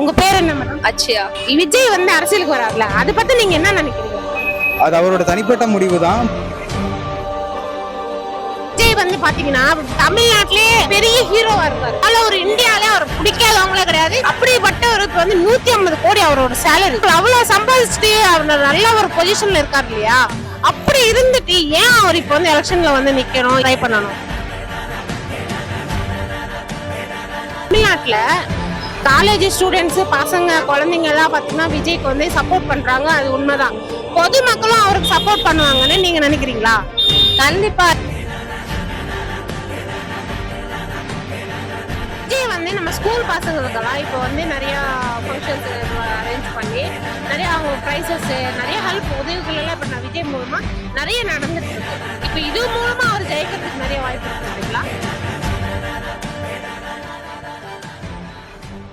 கட்சியா விஜய் வந்து அரசியலுக்கு வராருல அதை பத்தி நீங்க என்ன நினைக்கிறீங்க? அது அவரோட தனிப்பட்ட முடிவு தான் விஜய் வந்து பாத்தீங்கன்னா தமிழ்நாட்டிலே பெரிய ஹீரோவா இருக்காரு அதனால ஒரு இந்தியாலே அவர் பிடிக்காதவங்களே கிடையாது. அப்படிப்பட்டவருக்கு வந்து நூத்தி ஐம்பது கோடி அவரோட சேலரி அவ்வளவு சம்பாதிச்சுட்டு அவர் நல்ல ஒரு பொசிஷன்ல இருக்காரு இல்லையா? அப்படி இருந்துட்டு ஏன் அவர் இப்போ வந்து எலெக்ஷன்ல வந்து நிக்கணும் ட்ரை பண்ணணும்? தமிழ்நாட்டுல காலேஜ் ஸ்டூடெண்ட்ஸு பசங்க குழந்தைங்க எல்லாம் பார்த்தீங்கன்னா விஜய்க்கு வந்து சப்போர்ட் பண்ணுறாங்க அது உண்மைதான். பொதுமக்களும் அவருக்கு சப்போர்ட் பண்ணுவாங்கன்னு நீங்க நினைக்கிறீங்களா? கண்டிப்பா. விஜய் வந்து நம்ம ஸ்கூல் பசங்களுக்கெல்லாம் இப்போ வந்து நிறைய ஃபங்க்ஷன்ஸ் அரேஞ்ச் பண்ணி நிறைய அவங்க ப்ரைஸஸ் நிறைய ஹெல்ப் உதவிகள் எல்லாம் இப்போ நான் விஜய் மூலமா நிறைய நடந்துட்டு இருக்கு. இப்போ இது மூலமா அவர் ஜெயிக்கிறதுக்கு நிறைய வாய்ப்பு இருக்குங்களா